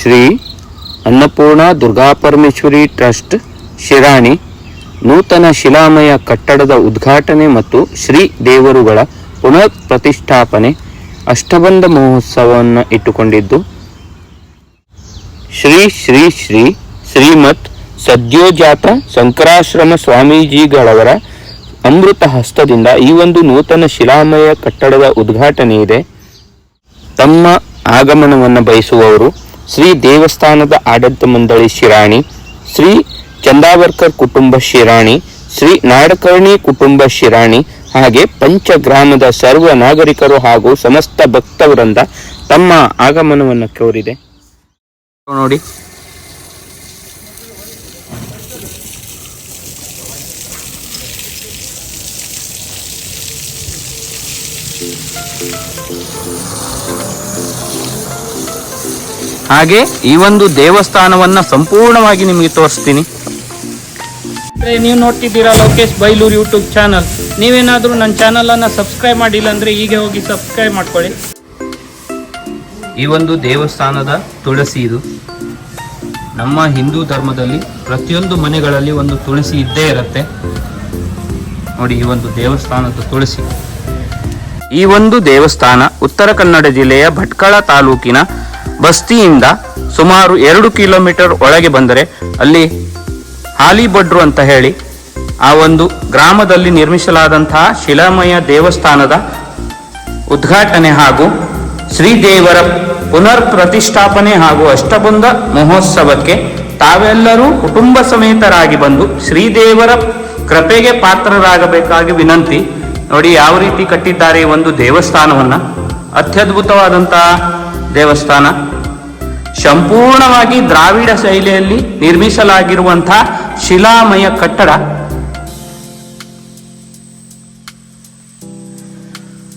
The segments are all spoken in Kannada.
ಶ್ರೀ ಅನ್ನಪೂರ್ಣ ದುರ್ಗಾಪರಮೇಶ್ವರಿ ಟ್ರಸ್ಟ್ ಶಿರಾಣಿ ನೂತನ ಶಿಲಾಮಯ ಕಟ್ಟಡದ ಉದ್ಘಾಟನೆ ಮತ್ತು ಶ್ರೀ ದೇವರುಗಳ ಪುನರ್ ಪ್ರತಿಷ್ಠಾಪನೆ ಅಷ್ಟಬಂಧ ಮಹೋತ್ಸವವನ್ನು ಇಟ್ಟುಕೊಂಡಿದ್ದು, ಶ್ರೀ ಶ್ರೀ ಶ್ರೀ ಶ್ರೀಮತ್ ಸದ್ಯೋಜಾತ ಶಂಕರಾಶ್ರಮ ಸ್ವಾಮೀಜಿಗಳವರ ಅಮೃತ ಹಸ್ತದಿಂದ ಈ ಒಂದು ನೂತನ ಶಿಲಾಮಯ ಕಟ್ಟಡದ ಉದ್ಘಾಟನೆ ಇದೆ. ತಮ್ಮ ಆಗಮನವನ್ನು ಬಯಸುವವರು ಶ್ರೀ ದೇವಸ್ಥಾನದ ಆಡಳಿತ ಮಂಡಳಿ ಶಿರಾಣಿ, ಶ್ರೀ ಚಂದಾವರ್ಕರ್ ಕುಟುಂಬ ಶಿರಾಣಿ, ಶ್ರೀ ನಾಡಕರ್ಣಿ ಕುಟುಂಬ ಶಿರಾಣಿ, ಹಾಗೆ ಪಂಚಗ್ರಾಮದ ಸರ್ವ ನಾಗರಿಕರು ಹಾಗೂ ಸಮಸ್ತ ಭಕ್ತವರಿಂದ ತಮ್ಮ ಆಗಮನವನ್ನು ಕೋರಿದೆ. ನೋಡಿ ಹಾಗೆ ಈ ಒಂದು ದೇವಸ್ಥಾನವನ್ನ ಸಂಪೂರ್ಣವಾಗಿ ನಿಮಗೆ ತೋರಿಸ್ತೀನಿ. ನೀವು ನೋಡ್ತಿದ್ದೀರಾ ಲೋಕೇಶ್ ಬೈಲೂರು ಯೂಟ್ಯೂಬ್ ಚಾನಲ್. ನೀವೇನಾದರೂ ನನ್ನ ಅನ್ನ ಸಬ್ಸ್ಕ್ರೈಬ್ ಮಾಡಿಲ್ಲ ಅಂದ್ರೆ ಈಗ ಹೋಗಿ ಸಬ್ಸ್ಕ್ರೈಬ್ ಮಾಡ್ಕೊಳ್ಳಿ. ಈ ಒಂದು ದೇವಸ್ಥಾನದ ತುಳಸಿ ಇದು. ನಮ್ಮ ಹಿಂದೂ ಧರ್ಮದಲ್ಲಿ ಪ್ರತಿಯೊಂದು ಮನೆಗಳಲ್ಲಿ ಒಂದು ತುಳಸಿ ಇದ್ದೇ ಇರುತ್ತೆ. ನೋಡಿ ಈ ಒಂದು ದೇವಸ್ಥಾನದ ತುಳಸಿ. ಈ ಒಂದು ದೇವಸ್ಥಾನ ಉತ್ತರ ಕನ್ನಡ ಜಿಲ್ಲೆಯ ಭಟ್ಕಳ ತಾಲೂಕಿನ ಬಸ್ತಿಯಿಂದ ಸುಮಾರು ಎರಡು ಕಿಲೋಮೀಟರ್ ಒಳಗೆ ಬಂದರೆ ಅಲ್ಲಿ ಹಾಲಿಬಡ್ರು ಅಂತ ಹೇಳಿ ಆ ಒಂದು ಗ್ರಾಮದಲ್ಲಿ ನಿರ್ಮಿಸಲಾದಂತಹ ಶಿಲಾಮಯ ದೇವಸ್ಥಾನದ ಉದ್ಘಾಟನೆ ಹಾಗೂ ಶ್ರೀದೇವರ ಪುನರ್ ಪ್ರತಿಷ್ಠಾಪನೆ ಹಾಗೂ ಅಷ್ಟಬಂಧ ಮಹೋತ್ಸವಕ್ಕೆ ತಾವೆಲ್ಲರೂ ಕುಟುಂಬ ಸಮೇತರಾಗಿ ಬಂದು ಶ್ರೀದೇವರ ಕೃಪೆಗೆ ಪಾತ್ರರಾಗಬೇಕಾಗಿ ವಿನಂತಿ. ನೋಡಿ, ಯಾವ ರೀತಿ ಕಟ್ಟಿದ್ದಾರೆ ಒಂದು ದೇವಸ್ಥಾನವನ್ನ. ಅತ್ಯದ್ಭುತವಾದಂತಹ ದೇವಸ್ಥಾನ. ಸಂಪೂರ್ಣವಾಗಿ ದ್ರಾವಿಡ ಶೈಲಿಯಲ್ಲಿ ನಿರ್ಮಿಸಲಾಗಿರುವಂತಹ ಶಿಲಾಮಯ ಕಟ್ಟಡ.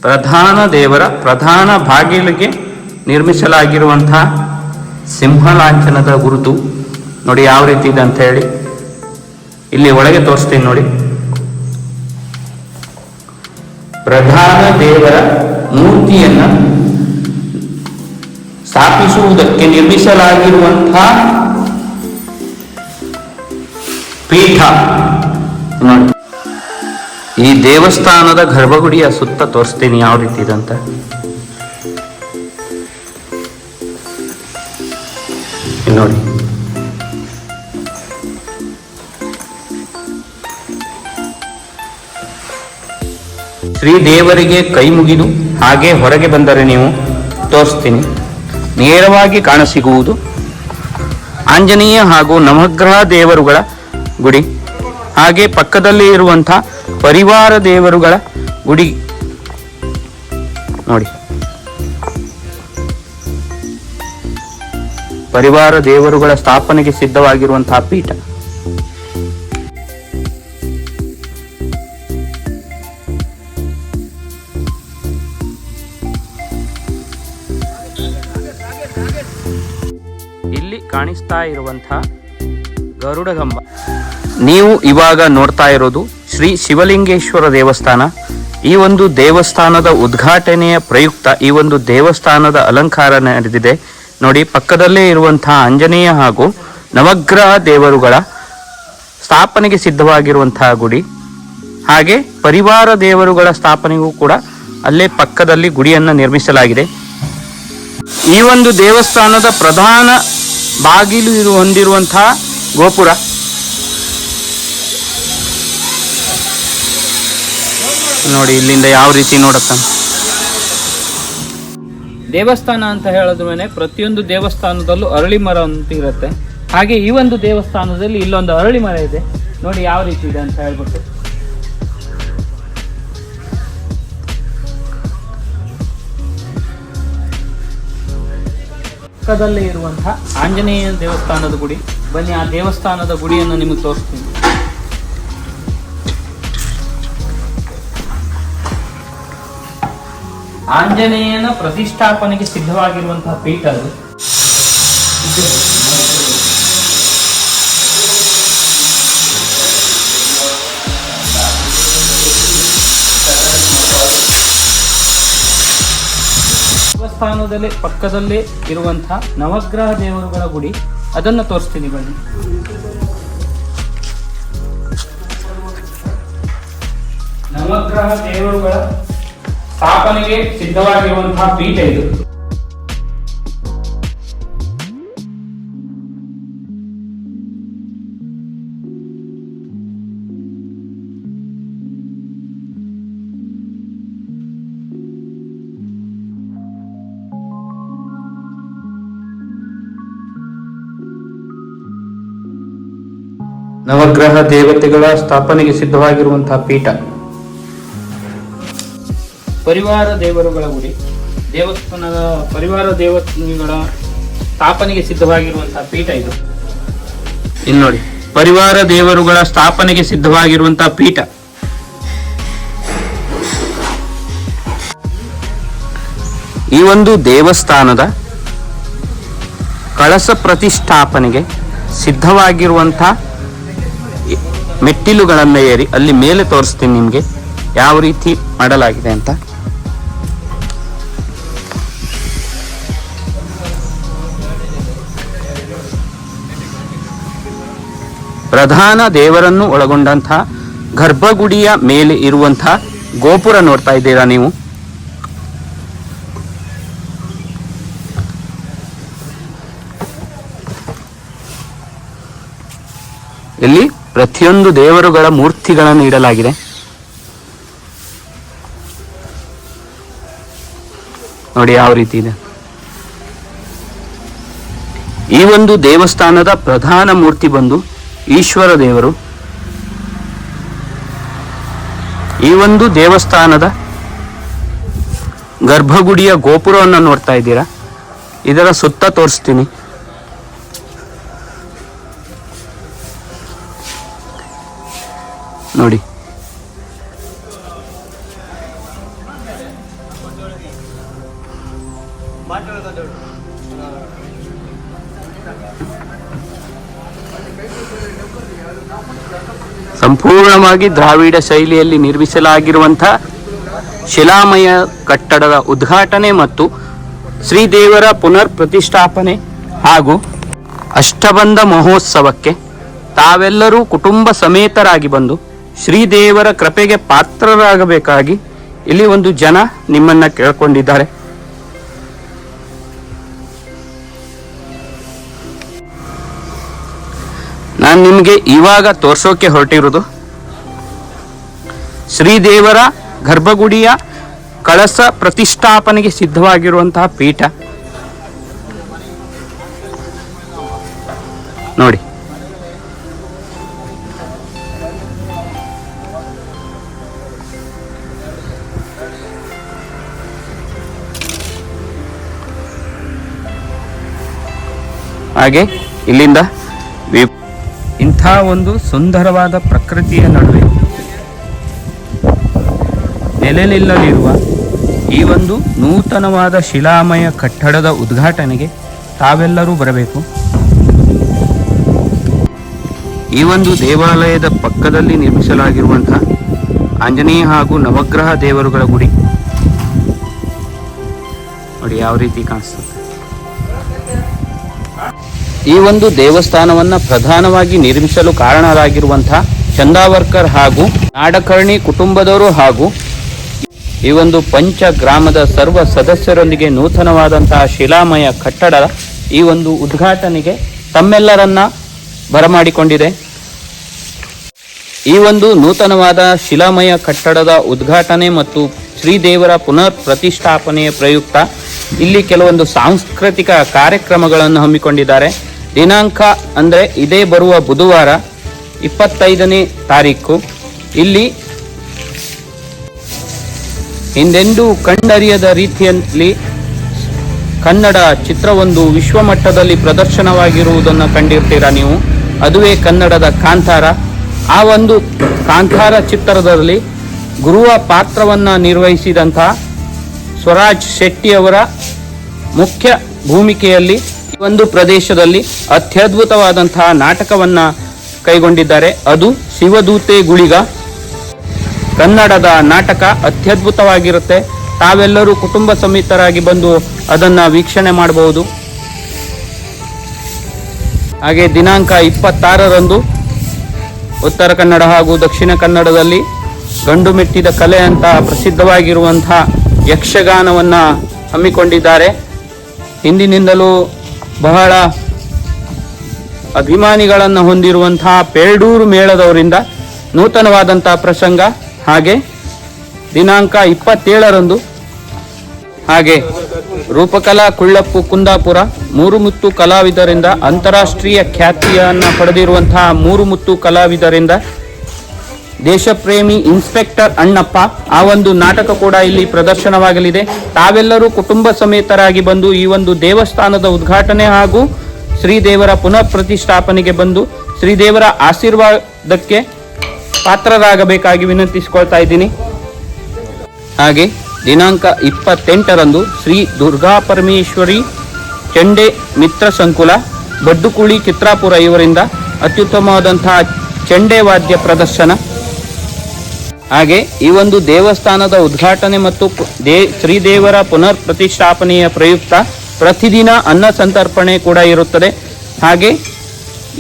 ಪ್ರಧಾನ ದೇವರ, ಪ್ರಧಾನ ಬಾಗಿಲಿಗೆ ನಿರ್ಮಿಸಲಾಗಿರುವಂತಹ ಸಿಂಹಲಾಂಛನದ ಗುರುತು. ನೋಡಿ ಯಾವ ರೀತಿ ಇದೆ ಅಂತ ಹೇಳಿ. ಇಲ್ಲಿ ಒಳಗೆ ತೋರಿಸ್ತೀನಿ ನೋಡಿ. ಪ್ರಧಾನ ದೇವರ ಮೂರ್ತಿಯನ್ನ ಸ್ಥಾಪಿಸುವುದಕ್ಕೆ ನಿರ್ಮಿಸಲಾಗಿರುವಂತಹ ಪೀಠ. ಈ ದೇವಸ್ಥಾನದ ಗರ್ಭಗುಡಿಯ ಸುತ್ತ ತೋರಿಸ್ತೀನಿ ಯಾವ ರೀತಿ ಇದಂತ ನೋಡಿ. ಶ್ರೀ ದೇವರಿಗೆ ಕೈ ಮುಗಿದು ಹಾಗೆ ಹೊರಗೆ ಬಂದರೆ ನೀವು ತೋರಿಸ್ತೀನಿ. ನೇರವಾಗಿ ಕಾಣಸಿಗುವುದು. ಆಂಜನೇಯ ಹಾಗೂ ನವಗ್ರಹ ದೇವರುಗಳ ಗುಡಿ. ಹಾಗೆ ಪಕ್ಕದಲ್ಲಿ ಇರುವಂತಹ ಪರಿವಾರ ದೇವರುಗಳ ಗುಡಿ. ನೋಡಿ. ಪರಿವಾರ ದೇವರುಗಳ ಸ್ಥಾಪನೆಗೆ ಸಿದ್ಧವಾಗಿರುವಂತಹ ಪೀಠ. ಕಾಣಿಸ್ತಾ ಇರುವಂತಹ ಗರುಡಗಂಬ. ನೀವು ಇವಾಗ ನೋಡ್ತಾ ಇರೋದು ಶ್ರೀ ಶಿವಲಿಂಗೇಶ್ವರ ದೇವಸ್ಥಾನ. ಈ ಒಂದು ದೇವಸ್ಥಾನದ ಉದ್ಘಾಟನೆಯ ಪ್ರಯುಕ್ತ ಈ ಒಂದು ದೇವಸ್ಥಾನದ ಅಲಂಕಾರ ನಡೆದಿದೆ. ನೋಡಿ, ಪಕ್ಕದಲ್ಲೇ ಇರುವಂತಹ ಆಂಜನೇಯ ಹಾಗೂ ನವಗ್ರಹ ದೇವರುಗಳ ಸ್ಥಾಪನೆಗೆ ಸಿದ್ಧವಾಗಿರುವಂತಹ ಗುಡಿ. ಹಾಗೆ ಪರಿವಾರ ದೇವರುಗಳ ಸ್ಥಾಪನೆಗೂ ಕೂಡ ಅಲ್ಲೇ ಪಕ್ಕದಲ್ಲಿ ಗುಡಿಯನ್ನು ನಿರ್ಮಿಸಲಾಗಿದೆ. ಈ ಒಂದು ದೇವಸ್ಥಾನದ ಪ್ರಧಾನ ಬಾಗಿಲು ಇದು ಹೊಂದಿರುವಂತಹ ಗೋಪುರ. ನೋಡಿ, ಇಲ್ಲಿಂದ ಯಾವ ರೀತಿ ನೋಡತ್ತ ದೇವಸ್ಥಾನ ಅಂತ ಹೇಳಿದ್ಮೇಲೆ ಪ್ರತಿಯೊಂದು ದೇವಸ್ಥಾನದಲ್ಲೂ ಅರಳಿ ಮರ ಅಂತ ಇರುತ್ತೆ. ಹಾಗೆ ಈ ಒಂದು ದೇವಸ್ಥಾನದಲ್ಲಿ ಇಲ್ಲೊಂದು ಅರಳಿ ಮರ ಇದೆ. ನೋಡಿ, ಯಾವ ರೀತಿ ಇದೆ ಅಂತ ಹೇಳ್ಬಿಟ್ಟು. ಪಕ್ಕದಲ್ಲೇ ಇರುವಂತಹ ಆಂಜನೇಯ ದೇವಸ್ಥಾನದ ಗುಡಿ. ಬನ್ನಿ, ಆ ದೇವಸ್ಥಾನದ ಗುಡಿಯನ್ನು ನಿಮಗೆ ತೋರಿಸ್ತೀನಿ. ಆಂಜನೇಯನ ಪ್ರತಿಷ್ಠಾಪನೆಗೆ ಸಿದ್ಧವಾಗಿರುವಂತಹ ಪೀಠ ಅದು. ದೇವಸ್ಥಾನದಲ್ಲಿ ಪಕ್ಕದಲ್ಲೇ ಇರುವಂತಹ ನವಗ್ರಹ ದೇವರುಗಳ ಗುಡಿ, ಅದನ್ನು ತೋರಿಸ್ತೀನಿ ಬನ್ನಿ. ನವಗ್ರಹ ದೇವರುಗಳ ಸ್ಥಾಪನೆಗೆ ಸಿದ್ಧವಾಗಿರುವಂತಹ ಪೀಠ ಇದು. ನವಗ್ರಹ ದೇವತೆಗಳ ಸ್ಥಾಪನೆಗೆ ಸಿದ್ಧವಾಗಿರುವಂತಹ ಪೀಠ. ಪರಿವಾರ ದೇವರುಗಳ ಗುಡಿ. ದೇವಸ್ಥಾನದ ಪರಿವಾರ ದೇವತೆಗಳ ಸ್ಥಾಪನೆಗೆ ಸಿದ್ಧವಾಗಿರುವಂತಹ ಪೀಠ ಇದು. ಇಲ್ಲಿ ನೋಡಿ ಪರಿವಾರ ದೇವರುಗಳ ಸ್ಥಾಪನೆಗೆ ಸಿದ್ಧವಾಗಿರುವಂತಹ ಪೀಠ. ಈ ಒಂದು ದೇವಸ್ಥಾನದ ಕಳಸ ಪ್ರತಿಷ್ಠಾಪನೆಗೆ ಸಿದ್ಧವಾಗಿರುವಂಥ ಮೆಟ್ಟಿಲುಗಳನ್ನು ಏರಿ ಅಲ್ಲಿ ಮೇಲೆ ತೋರಿಸ್ತೀನಿ ನಿಮಗೆ ಯಾವ ರೀತಿ ಮಾಡಲಾಗಿದೆ ಅಂತ. ಪ್ರಧಾನ ದೇವರನ್ನು ಒಳಗೊಂಡಂತಹ ಗರ್ಭಗುಡಿಯ ಮೇಲೆ ಇರುವಂತಹ ಗೋಪುರ ನೋಡ್ತಾ ಇದ್ದೀರಾ ನೀವು? ಇಲ್ಲಿ ಪ್ರತಿಯೊಂದು ದೇವರುಗಳ ಮೂರ್ತಿಗಳನ್ನು ಇಡಲಾಗಿದೆ. ನೋಡಿ ಯಾವ ರೀತಿ ಇದೆ. ಈ ಒಂದು ದೇವಸ್ಥಾನದ ಪ್ರಧಾನ ಮೂರ್ತಿ ಬಂದು ಈಶ್ವರ ದೇವರು. ಈ ಒಂದು ದೇವಸ್ಥಾನದ ಗರ್ಭಗುಡಿಯ ಗೋಪುರವನ್ನು ನೋಡ್ತಾ ಇದ್ದೀರಾ? ಇದರ ಸುತ್ತ ತೋರಿಸ್ತೀನಿ. ನೋಡಿ. ಸಂಪೂರ್ಣವಾಗಿ ದ್ರಾವಿಡ ಶೈಲಿಯಲ್ಲಿ ನಿರ್ಮಿಸಲಾಗಿರುವಂಥ ಶಿಲಾಮಯ ಕಟ್ಟಡದ ಉದ್ಘಾಟನೆ ಮತ್ತು ಶ್ರೀದೇವರ ಪುನರ್ ಪ್ರತಿಷ್ಠಾಪನೆ ಹಾಗೂ ಅಷ್ಟಬಂಧ ಮಹೋತ್ಸವಕ್ಕೆ ತಾವೆಲ್ಲರೂ ಕುಟುಂಬ ಸಮೇತರಾಗಿ ಬಂದು ಶ್ರೀದೇವರ ಕೃಪೆಗೆ ಪಾತ್ರರಾಗಬೇಕಾಗಿ ಇಲ್ಲಿ ಒಂದು ಜನ ನಿಮ್ಮನ್ನ ಕೇಳ್ಕೊಂಡಿದ್ದಾರೆ. ನಾನು ನಿಮಗೆ ಇವಾಗ ತೋರ್ಸೋಕೆ ಹೊರಟಿರೋದು. ಶ್ರೀದೇವರ ಗರ್ಭಗುಡಿಯ ಕಳಸ ಪ್ರತಿಷ್ಠಾಪನೆಗೆ ಸಿದ್ಧವಾಗಿರುವಂತಹ ಪೀಠ. ನೋಡಿ. ಹಾಗೆ ಇಲ್ಲಿಂದ ಇಂಥ ಒಂದು ಸುಂದರವಾದ ಪ್ರಕೃತಿಯ ನಡುವೆ ನೆಲೆ ನಿಲ್ಲಲಿರುವ ಈ ಒಂದು ನೂತನವಾದ ಶಿಲಾಮಯ ಕಟ್ಟಡದ ಉದ್ಘಾಟನೆಗೆ ತಾವೆಲ್ಲರೂ ಬರಬೇಕು. ಈ ಒಂದು ದೇವಾಲಯದ ಪಕ್ಕದಲ್ಲಿ ನಿರ್ಮಿಸಲಾಗಿರುವಂತಹ ಆಂಜನೇಯ ಹಾಗೂ ನವಗ್ರಹ ದೇವರುಗಳ ಗುಡಿ. ನೋಡಿ ಯಾವ ರೀತಿ ಕಾಣಿಸ್ತದೆ ಈ ಒಂದು ದೇವಸ್ಥಾನವನ್ನ ಪ್ರಧಾನವಾಗಿ ನಿರ್ಮಿಸಲು ಕಾರಣರಾಗಿರುವಂತಹ ಚಂದಾವರ್ಕರ್ ಹಾಗೂ ನಾಡಕರ್ಣಿ ಕುಟುಂಬದವರು ಹಾಗೂ ಈ ಒಂದು ಪಂಚ ಗ್ರಾಮದ ಸರ್ವ ಸದಸ್ಯರೊಂದಿಗೆ ನೂತನವಾದಂತಹ ಶಿಲಾಮಯ ಕಟ್ಟಡ ಈ ಒಂದು ಉದ್ಘಾಟನೆಗೆ ತಮ್ಮೆಲ್ಲರನ್ನ ಬರಮಾಡಿಕೊಂಡಿದೆ. ಈ ಒಂದು ನೂತನವಾದ ಶಿಲಾಮಯ ಕಟ್ಟಡದ ಉದ್ಘಾಟನೆ ಮತ್ತು ಶ್ರೀದೇವರ ಪುನರ್ ಪ್ರತಿಷ್ಠಾಪನೆಯ ಪ್ರಯುಕ್ತ ಇಲ್ಲಿ ಕೆಲವೊಂದು ಸಾಂಸ್ಕೃತಿಕ ಕಾರ್ಯಕ್ರಮಗಳನ್ನು ಹಮ್ಮಿಕೊಂಡಿದ್ದಾರೆ. ದಿನಾಂಕ ಅಂದರೆ ಇದೇ ಬರುವ ಬುಧವಾರ ಇಪ್ಪತ್ತೈದನೇ ತಾರೀಕು. ಇಲ್ಲಿ ಹಿಂದೆಂದೂ ಕಂಡರಿಯದ ರೀತಿಯಲ್ಲಿ ಕನ್ನಡ ಚಿತ್ರವೊಂದು ವಿಶ್ವಮಟ್ಟದಲ್ಲಿ ಪ್ರದರ್ಶನವಾಗಿರುವುದನ್ನು ಕಂಡಿರ್ತೀರಾ ನೀವು? ಅದುವೇ ಕನ್ನಡದ ಕಾಂತಾರ. ಆ ಒಂದು ಕಾಂತಾರ ಚಿತ್ರದಲ್ಲಿ ಗುರುವ ಪಾತ್ರವನ್ನ ನಿರ್ವಹಿಸಿದಂತಹ ಸ್ವರಾಜ್ ಶೆಟ್ಟಿಯವರ ಮುಖ್ಯ ಭೂಮಿಕೆಯಲ್ಲಿ ಒಂದು ಪ್ರದೇಶದಲ್ಲಿ ಅತ್ಯದ್ಭುತವಾದಂತಹ ನಾಟಕವನ್ನ ಕೈಗೊಂಡಿದ್ದಾರೆ. ಅದು ಶಿವದೂತೆ ಗುಳಿಗ. ಕನ್ನಡದ ನಾಟಕ ಅತ್ಯದ್ಭುತವಾಗಿರುತ್ತೆ. ತಾವೆಲ್ಲರೂ ಕುಟುಂಬ ಸಮೇತರಾಗಿ ಬಂದು ಅದನ್ನ ವೀಕ್ಷಣೆ ಮಾಡಬಹುದು. ಹಾಗೆ ದಿನಾಂಕ ಇಪ್ಪತ್ತಾರರಂದು ಉತ್ತರ ಕನ್ನಡ ಹಾಗೂ ದಕ್ಷಿಣ ಕನ್ನಡದಲ್ಲಿ ಗಂಡು ಮೆಟ್ಟಿದ ಕಲೆ ಅಂತ ಪ್ರಸಿದ್ಧವಾಗಿರುವಂತಹ ಯಕ್ಷಗಾನವನ್ನ ಹಮ್ಮಿಕೊಂಡಿದ್ದಾರೆ. ಹಿಂದಿನಿಂದಲೂ ಬಹಳ ಅಭಿಮಾನಿಗಳನ್ನು ಹೊಂದಿರುವಂತಹ ಪೇರ್ಡೂರು ಮೇಳದವರಿಂದ ನೂತನವಾದಂತಹ ಪ್ರಸಂಗ ಹಾಗೆ ದಿನಾಂಕ ಇಪ್ಪತ್ತೇಳರಂದು ಹಾಗೆ ರೂಪಕಲಾ ಕುಳ್ಳಪ್ಪು ಕುಂದಾಪುರ ಮೂರು ಮುತ್ತು ಕಲಾವಿದರಿಂದ ಅಂತಾರಾಷ್ಟ್ರೀಯ ಖ್ಯಾತಿಯನ್ನು ಪಡೆದಿರುವಂತಹ ಮೂರು ಮುತ್ತು ಕಲಾವಿದರಿಂದ ದೇಶಪ್ರೇಮಿ ಇನ್ಸ್ಪೆಕ್ಟರ್ ಅಣ್ಣಪ್ಪ, ಆ ಒಂದು ನಾಟಕ ಕೂಡ ಇಲ್ಲಿ ಪ್ರದರ್ಶನವಾಗಲಿದೆ. ತಾವೆಲ್ಲರೂ ಕುಟುಂಬ ಸಮೇತರಾಗಿ ಬಂದು ಈ ಒಂದು ದೇವಸ್ಥಾನದ ಉದ್ಘಾಟನೆ ಹಾಗೂ ಶ್ರೀದೇವರ ಪುನಃ ಪ್ರತಿಷ್ಠಾಪನೆಗೆ ಬಂದು ಶ್ರೀದೇವರ ಆಶೀರ್ವಾದಕ್ಕೆ ಪಾತ್ರರಾಗಬೇಕಾಗಿ ವಿನಂತಿಸಿಕೊಳ್ತಾ ಇದ್ದೀನಿ. ಹಾಗೆ ದಿನಾಂಕ ಇಪ್ಪತ್ತೆಂಟರಂದು ಶ್ರೀ ದುರ್ಗಾ ಪರಮೇಶ್ವರಿ ಚಂಡೆ ಮಿತ್ರ ಸಂಕುಲ, ಬಡ್ಡುಕುಳಿ ಚಿತ್ರಾಪುರ ಇವರಿಂದ ಅತ್ಯುತ್ತಮವಾದಂತಹ ಚಂಡೆ ವಾದ್ಯ ಪ್ರದರ್ಶನ. ಹಾಗೆ ಈ ಒಂದು ದೇವಸ್ಥಾನದ ಉದ್ಘಾಟನೆ ಮತ್ತು ಶ್ರೀದೇವರ ಪುನರ್ ಪ್ರತಿಷ್ಠಾಪನೆಯ ಪ್ರಯುಕ್ತ ಪ್ರತಿದಿನ ಅನ್ನ ಸಂತರ್ಪಣೆ ಕೂಡ ಇರುತ್ತದೆ. ಹಾಗೆ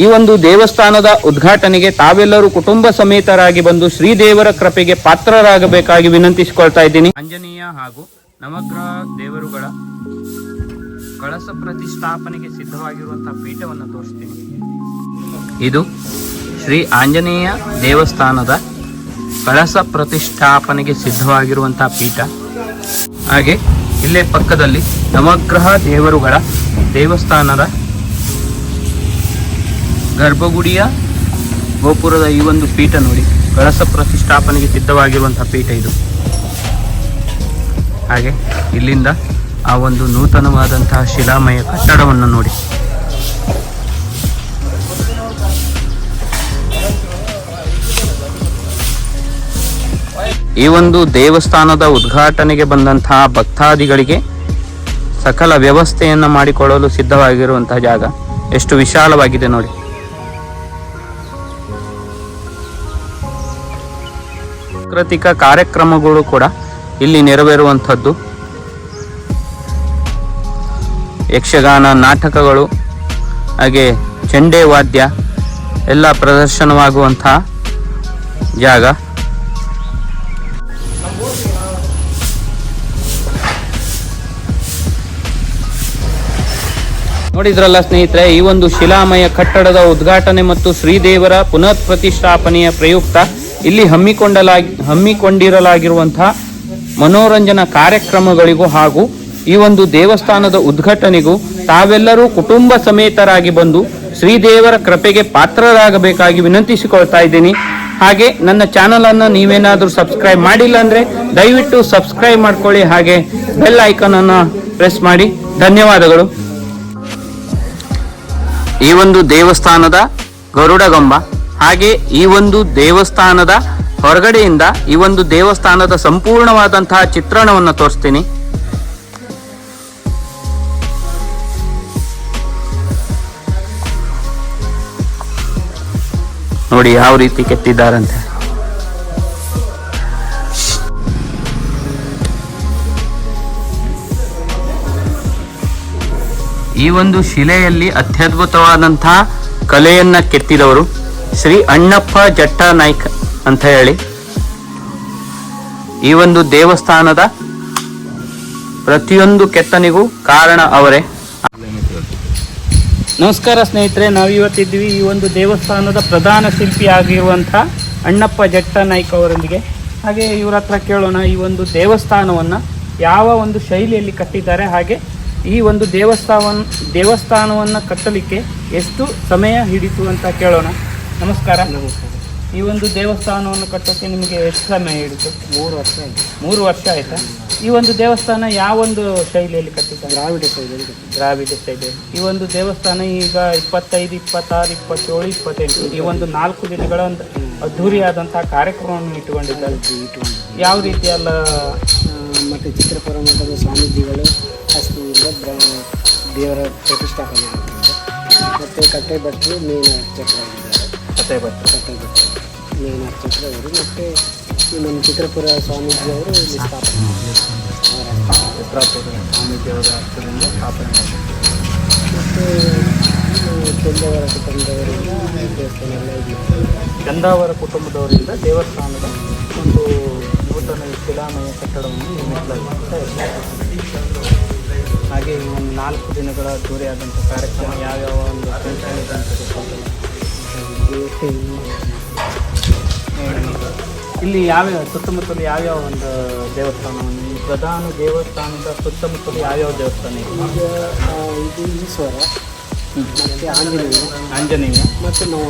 ಈ ಒಂದು ದೇವಸ್ಥಾನದ ಉದ್ಘಾಟನೆಗೆ ತಾವೆಲ್ಲರೂ ಕುಟುಂಬ ಸಮೇತರಾಗಿ ಬಂದು ಶ್ರೀದೇವರ ಕೃಪೆಗೆ ಪಾತ್ರರಾಗಬೇಕಾಗಿ ವಿನಂತಿಸಿಕೊಳ್ತಾ ಇದ್ದೀನಿ. ಆಂಜನೇಯ ಹಾಗೂ ನವಗ್ರಹ ದೇವರುಗಳ ಕಳಸ ಪ್ರತಿಷ್ಠಾಪನೆಗೆ ಸಿದ್ಧವಾಗಿರುವಂತಹ ಪೀಠವನ್ನು ತೋರಿಸ್ತೀನಿ. ಇದು ಶ್ರೀ ಆಂಜನೇಯ ದೇವಸ್ಥಾನದ ಕಳಸ ಪ್ರತಿಷ್ಠಾಪನೆಗೆ ಸಿದ್ಧವಾಗಿರುವಂತಹ ಪೀಠ. ಹಾಗೆ ಇಲ್ಲೇ ಪಕ್ಕದಲ್ಲಿ ನವಗ್ರಹ ದೇವರುಗಳ ದೇವಸ್ಥಾನದ ಗರ್ಭಗುಡಿಯ ಗೋಪುರದ ಈ ಒಂದು ಪೀಠ ನೋಡಿ. ಕಳಸ ಪ್ರತಿಷ್ಠಾಪನೆಗೆ ಸಿದ್ಧವಾಗಿರುವಂತಹ ಪೀಠ ಇದು. ಹಾಗೆ ಇಲ್ಲಿಂದ ಆ ಒಂದು ನೂತನವಾದಂತಹ ಶಿಲಾಮಯ ಕಟ್ಟಡವನ್ನು ನೋಡಿ. ಈ ಒಂದು ದೇವಸ್ಥಾನದ ಉದ್ಘಾಟನೆಗೆ ಬಂದಂತಹ ಭಕ್ತಾದಿಗಳಿಗೆ ಸಕಲ ವ್ಯವಸ್ಥೆಯನ್ನು ಮಾಡಿಕೊಳ್ಳಲು ಸಿದ್ಧವಾಗಿರುವಂತಹ ಜಾಗ. ಎಷ್ಟು ವಿಶಾಲವಾಗಿದೆ ನೋಡಿ. ಸಾಂಸ್ಕೃತಿಕ ಕಾರ್ಯಕ್ರಮಗಳು ಕೂಡ ಇಲ್ಲಿ ನೆರವೇರುವಂಥದ್ದು. ಯಕ್ಷಗಾನ ನಾಟಕಗಳು, ಹಾಗೆ ಚಂಡೆ ವಾದ್ಯ, ಎಲ್ಲ ಪ್ರದರ್ಶನವಾಗುವಂತಹ ಜಾಗ. ನೋಡಿದ್ರಲ್ಲ ಸ್ನೇಹಿತರೆ, ಈ ಒಂದು ಶಿಲಾಮಯ ಕಟ್ಟಡದ ಉದ್ಘಾಟನೆ ಮತ್ತು ಶ್ರೀದೇವರ ಪುನಃ ಪ್ರತಿಷ್ಠಾಪನೆಯ ಪ್ರಯುಕ್ತ ಇಲ್ಲಿ ಹಮ್ಮಿಕೊಂಡಲಾಗಿ ಹಮ್ಮಿಕೊಂಡಿರಲಾಗಿರುವಂತಹ ಮನೋರಂಜನಾ ಕಾರ್ಯಕ್ರಮಗಳಿಗೂ ಹಾಗೂ ಈ ಒಂದು ದೇವಸ್ಥಾನದ ಉದ್ಘಾಟನೆಗೂ ತಾವೆಲ್ಲರೂ ಕುಟುಂಬ ಸಮೇತರಾಗಿ ಬಂದು ಶ್ರೀದೇವರ ಕೃಪೆಗೆ ಪಾತ್ರರಾಗಬೇಕಾಗಿ ವಿನಂತಿಸಿಕೊಳ್ತಾ ಇದ್ದೀನಿ. ಹಾಗೆ ನನ್ನ ಚಾನಲ್ ಅನ್ನು ನೀವೇನಾದರೂ ಸಬ್ಸ್ಕ್ರೈಬ್ ಮಾಡಿಲ್ಲ ಅಂದ್ರೆ ದಯವಿಟ್ಟು ಸಬ್ಸ್ಕ್ರೈಬ್ ಮಾಡ್ಕೊಳ್ಳಿ. ಹಾಗೆ ಬೆಲ್ ಐಕಾನ್ ಅನ್ನು ಪ್ರೆಸ್ ಮಾಡಿ. ಧನ್ಯವಾದಗಳು. ಈ ಒಂದು ದೇವಸ್ಥಾನದ ಗರುಡಗಂಬ ಹಾಗೆ ಈ ಒಂದು ದೇವಸ್ಥಾನದ ಹೊರಗಡೆಯಿಂದ ಈ ಒಂದು ದೇವಸ್ಥಾನದ ಸಂಪೂರ್ಣವಾದಂತಹ ಚಿತ್ರಣವನ್ನು ತೋರಿಸ್ತೀನಿ. ನೋಡಿ ಯಾವ ರೀತಿ ಕೆತ್ತಿದ್ದಾರಂತೆ. ಈ ಒಂದು ಶಿಲೆಯಲ್ಲಿ ಅತ್ಯದ್ಭುತವಾದಂತಹ ಕಲೆಯನ್ನ ಕೆತ್ತಿದವರು ಶ್ರೀ ಅಣ್ಣಪ್ಪ ಜಟ್ಟ ನಾಯ್ಕ ಅಂತ ಹೇಳಿ. ಈ ಒಂದು ದೇವಸ್ಥಾನದ ಪ್ರತಿಯೊಂದು ಕೆತ್ತನೆಗೂ ಕಾರಣ ಅವರೇ. ನಮಸ್ಕಾರ ಸ್ನೇಹಿತರೆ ನಾವು ಇವತ್ತಿದ್ವಿ ಈ ಒಂದು ದೇವಸ್ಥಾನದ ಪ್ರಧಾನ ಶಿಲ್ಪಿ ಆಗಿರುವಂಥ ಅಣ್ಣಪ್ಪ ಜಟ್ಟ ನಾಯ್ಕ ಅವರೊಂದಿಗೆ. ಹಾಗೆ ಇವ್ರ ಹತ್ರ ಕೇಳೋಣ ಈ ಒಂದು ದೇವಸ್ಥಾನವನ್ನು ಯಾವ ಒಂದು ಶೈಲಿಯಲ್ಲಿ ಕಟ್ಟಿದ್ದಾರೆ, ಹಾಗೆ ಈ ಒಂದು ದೇವಸ್ಥಾನ ದೇವಸ್ಥಾನವನ್ನು ಕಟ್ಟಲಿಕ್ಕೆ ಎಷ್ಟು ಸಮಯ ಹಿಡಿತು ಅಂತ ಕೇಳೋಣ. ನಮಸ್ಕಾರ. ಈ ಒಂದು ದೇವಸ್ಥಾನವನ್ನು ಕಟ್ಟೋಕ್ಕೆ ನಿಮಗೆ ಎಷ್ಟು ಸಮಯ ಹಿಡಿತು? ಮೂರು ವರ್ಷ ಆಯಿತು. ಮೂರು ವರ್ಷ ಆಯಿತಾ? ಈ ಒಂದು ದೇವಸ್ಥಾನ ಯಾವ ಒಂದು ಶೈಲಿಯಲ್ಲಿ ಕಟ್ಟಿತ್ತು ದ್ರಾವಿಡ ಶೈಲಿಯಲ್ಲಿ ದ್ರಾವಿಡ ಶೈಲಿಯಲ್ಲಿ ಈ ಒಂದು ದೇವಸ್ಥಾನ ಈಗ ಇಪ್ಪತ್ತೈದು ಇಪ್ಪತ್ತಾರು ಇಪ್ಪತ್ತೇಳು ಇಪ್ಪತ್ತೆಂಟು ಈ ಒಂದು ನಾಲ್ಕು ದಿನಗಳ ಒಂದು ಅದ್ಧೂರಿಯಾದಂತಹ ಕಾರ್ಯಕ್ರಮವನ್ನು ಇಟ್ಟುಕೊಂಡಿದ್ದಾರೆ. ಯಾವ ರೀತಿಯಲ್ಲ ಮತ್ತು ಚಿತ್ರಪರ ಮಠದ ಸ್ವಾಮೀಜಿಗಳು ಬ್ರ ದೇವರ ಪ್ರತಿಷ್ಠಾಪನೆ ಮತ್ತು ಕಟ್ಟೆ ಭಟ್ರು ಮೇನ್ ಚಕ್ರ ಕಟ್ಟೆ ಭಟ್ರು ಕಟ್ಟೆ ಭಟ್ರು ಮೀನ ಚಕ್ರ ಅವರು ಮತ್ತು ನಮ್ಮ ಚಿತ್ರಪುರ ಸ್ವಾಮೀಜಿಯವರು ಇಲ್ಲಿ ಸ್ಥಾಪನೆ ಚಿತ್ರಪುರ ಸ್ವಾಮೀಜಿ ಅವರ ಸ್ವಾಮೀಜಿಯವರ ಹಸ್ತದಿಂದ ಸ್ಥಾಪನೆ ಮತ್ತು ಕೆಂದವರ ಕುಟುಂಬದವರಿಂದ ದೇವಸ್ಥಾನ ಎಲ್ಲ ಚಂದಾವರ ಕುಟುಂಬದವರಿಂದ ದೇವಸ್ಥಾನದ ಒಂದು ನೂತನ ಶಿಲಾಮಯ ಕಟ್ಟಡವನ್ನು ನಿರ್ಮಿಸಲಾಗಿದೆ. ಹಾಗೆ ಈ ಒಂದು ನಾಲ್ಕು ದಿನಗಳ ದೂರೆಯಾದಂಥ ಕಾರ್ಯಕ್ರಮ ಯಾವ್ಯಾವ ಒಂದು ಅಂತ. ಇಲ್ಲಿ ಯಾವ್ಯಾವ ಸುತ್ತಮುತ್ತಲು ಯಾವ್ಯಾವ ಒಂದು ದೇವಸ್ಥಾನವನ್ನು ಈ ಪ್ರಧಾನ ದೇವಸ್ಥಾನದ ಸುತ್ತಮುತ್ತಲು ಯಾವ್ಯಾವ ದೇವಸ್ಥಾನ ಇದೆ? ಈಗ ಇದು ಈಶ್ವರ ಮತ್ತು ಆಂಜನೇಯ ಆಂಜನೇಯ. ಮತ್ತು ನವ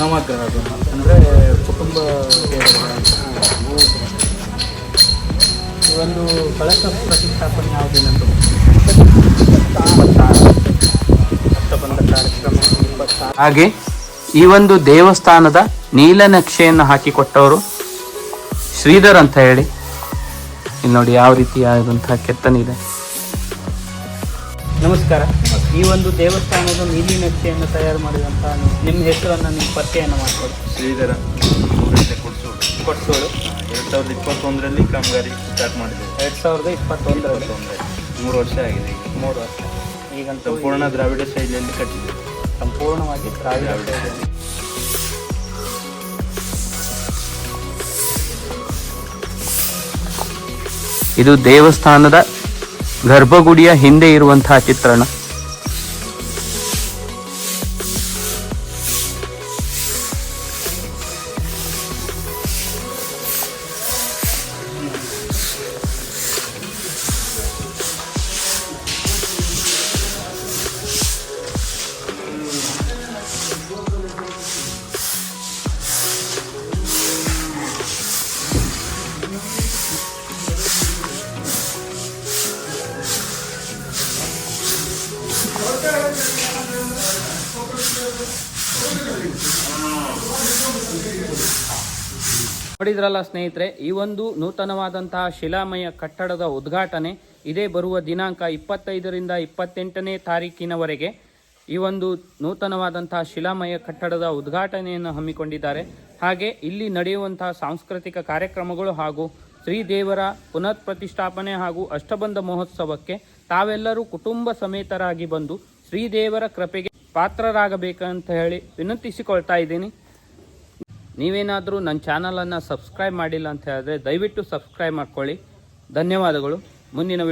ನವಗ್ರಹಗಳು. ಅಂದರೆ ಕುಟುಂಬ ದೇವರುಗಳು ಒಂದು ಕಳಶ ಪ್ರತಿಷ್ಠಾಪನೆ ಯಾವುದೇನಂತ ಹಾಗೆ ಈ ಒಂದು ದೇವಸ್ಥಾನದ ನೀಲನಕ್ಷೆಯನ್ನು ಹಾಕಿಕೊಟ್ಟವರು ಶ್ರೀಧರ್ ಅಂತ ಹೇಳಿ. ಇಲ್ಲಿ ನೋಡಿ ಯಾವ ರೀತಿಯಾದಂತಹ ಕೆತ್ತನಿದೆ ನಮಸ್ಕಾರ. ಈ ಒಂದು ದೇವಸ್ಥಾನದ ನೀಲಿ ನಕ್ಷೆಯನ್ನು ತಯಾರು ಮಾಡಿದಂತಹ ನಿಮ್ಮ ಹೆಸರನ್ನು ನಿಮ್ಮ ಪತ್ತೆಯನ್ನು ಮಾಡಿಕೊಡಿ ಶ್ರೀಧರ ಎರಡ್ ಕೊಡ್ಸೋಳು. ಎರಡು ಸಾವಿರದ ಇಪ್ಪತ್ತೊಂದರಲ್ಲಿ ಕಾಮಗಾರಿ ಸ್ಟಾರ್ಟ್ ಮಾಡಿದ್ದೇವೆ ಎರಡು ಸಾವಿರದ ಇಪ್ಪತ್ತೊಂದರಲ್ಲಿ. ಮೂರು ವರ್ಷ ಆಗಿದೆ. ಈಗ ಮೂರು ವರ್ಷ. ಈಗಂತೂ ಸಂಪೂರ್ಣ ದ್ರಾವಿಡ ಶೈಲಿಯಲ್ಲಿ ಕಟ್ಟಿದೆ. ಸಂಪೂರ್ಣವಾಗಿ ದ್ರಾವಿಡ ಶೈಲಿಯಲ್ಲಿ. ಇದು ದೇವಸ್ಥಾನದ ಗರ್ಭಗುಡಿಯ ಹಿಂದೆ ಇರುವಂತಹ ಚಿತ್ರಣ. ನೋಡಿದ್ರಲ್ಲ ಸ್ನೇಹಿತರೆ, ಈ ಒಂದು ನೂತನವಾದಂತಹ ಶಿಲಾಮಯ ಕಟ್ಟಡದ ಉದ್ಘಾಟನೆ ಇದೇ ಬರುವ ದಿನಾಂಕ ಇಪ್ಪತ್ತೈದರಿಂದ ಇಪ್ಪತ್ತೆಂಟನೇ ತಾರೀಕಿನವರೆಗೆ ಈ ಒಂದು ನೂತನವಾದಂತಹ ಶಿಲಾಮಯ ಕಟ್ಟಡದ ಉದ್ಘಾಟನೆಯನ್ನು ಹಮ್ಮಿಕೊಂಡಿದ್ದಾರೆ. ಹಾಗೆ ಇಲ್ಲಿ ನಡೆಯುವಂತಹ ಸಾಂಸ್ಕೃತಿಕ ಕಾರ್ಯಕ್ರಮಗಳು ಹಾಗೂ ಶ್ರೀದೇವರ ಪುನರ್ ಪ್ರತಿಷ್ಠಾಪನೆ ಹಾಗೂ ಅಷ್ಟಬಂಧ ಮಹೋತ್ಸವಕ್ಕೆ ತಾವೆಲ್ಲರೂ ಕುಟುಂಬ ಸಮೇತರಾಗಿ ಬಂದು ಶ್ರೀದೇವರ ಕೃಪೆಗೆ ಪಾತ್ರರಾಗಬೇಕಂತ ಹೇಳಿ ವಿನಂತಿಸಿಕೊಳ್ತಾ ಇದ್ದೀನಿ. ನೀವೇನಾದರೂ ನನ್ನ ಚಾನಲನ್ನು ಸಬ್ಸ್ಕ್ರೈಬ್ ಮಾಡಿಲ್ಲ ಅಂತ ಹೇಳಿದ್ರೆ ದಯವಿಟ್ಟು ಸಬ್ಸ್ಕ್ರೈಬ್ ಮಾಡ್ಕೊಳ್ಳಿ. ಧನ್ಯವಾದಗಳು. ಮುಂದಿನ